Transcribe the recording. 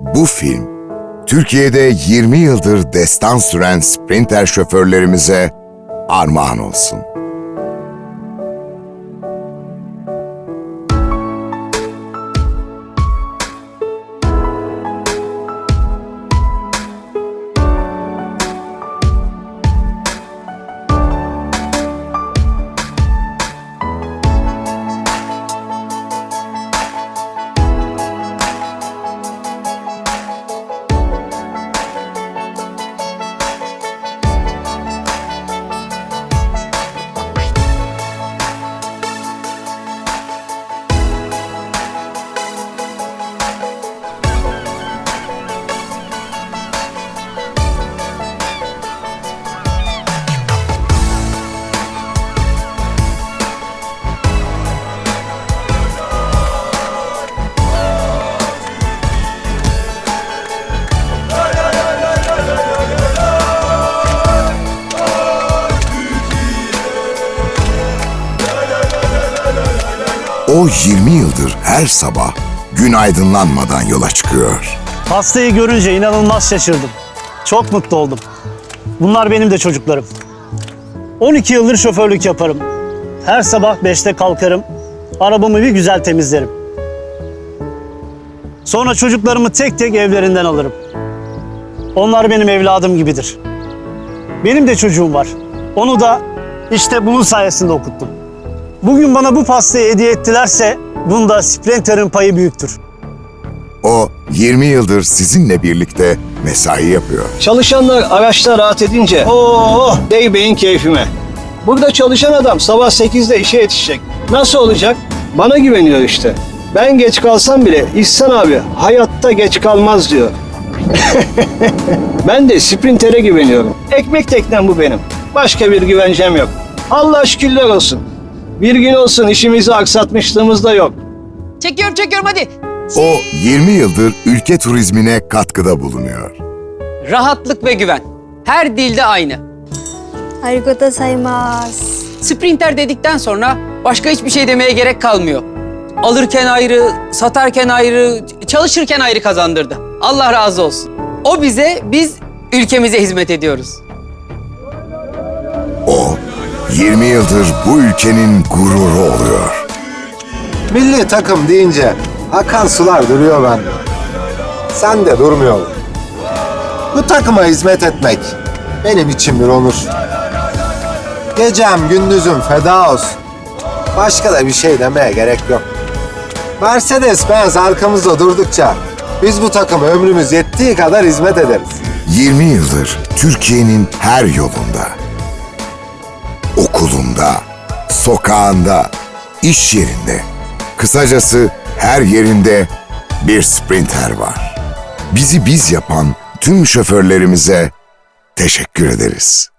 Bu film, Türkiye'de 20 yıldır destan süren sprinter şoförlerimize armağan olsun. O 20 yıldır her sabah gün aydınlanmadan yola çıkıyor. Hastayı görünce inanılmaz şaşırdım. Çok mutlu oldum. Bunlar benim de çocuklarım. 12 yıldır şoförlük yaparım. Her sabah 5'te kalkarım. Arabamı bir güzel temizlerim. Sonra çocuklarımı tek tek evlerinden alırım. Onlar benim evladım gibidir. Benim de çocuğum var. Onu da işte bunun sayesinde okuttum. Bugün bana bu pastayı hediye ettilerse bunda Sprinter'ın payı büyüktür. O 20 yıldır sizinle birlikte mesai yapıyor. Çalışanlar araçta rahat edince oh dey beyin keyfime. Burada çalışan adam sabah 8'de işe yetişecek. Nasıl olacak? Bana güveniyor işte. Ben geç kalsam bile İhsan abi hayatta geç kalmaz diyor. ben de sprintere güveniyorum. Ekmek teknem bu benim. Başka bir güvencem yok. Allah şükürler olsun. Bir gün olsun işimizi aksatmışlığımız da yok. Çekiyorum çekiyorum hadi. O 20 yıldır ülke turizmine katkıda bulunuyor. Rahatlık ve güven. Her dilde aynı. Arigato saymas. Sprinter dedikten sonra başka hiçbir şey demeye gerek kalmıyor. Alırken ayrı, satarken ayrı, çalışırken ayrı kazandırdı. Allah razı olsun. O bize, biz ülkemize hizmet ediyoruz. O 20 yıldır bu ülkenin gururu oluyor. Milli takım deyince akan sular duruyor bende. Sen de durmuyor. Bu takıma hizmet etmek benim için bir onur. Gecem gündüzüm feda olsun. Başka da bir şey demeye gerek yok. Mercedes Benz arkamızda durdukça biz bu takım ömrümüz yettiği kadar hizmet ederiz. 20 yıldır Türkiye'nin her yolunda, okulunda, sokağında, iş yerinde, kısacası her yerinde bir sprinter var. Bizi biz yapan tüm şoförlerimize teşekkür ederiz.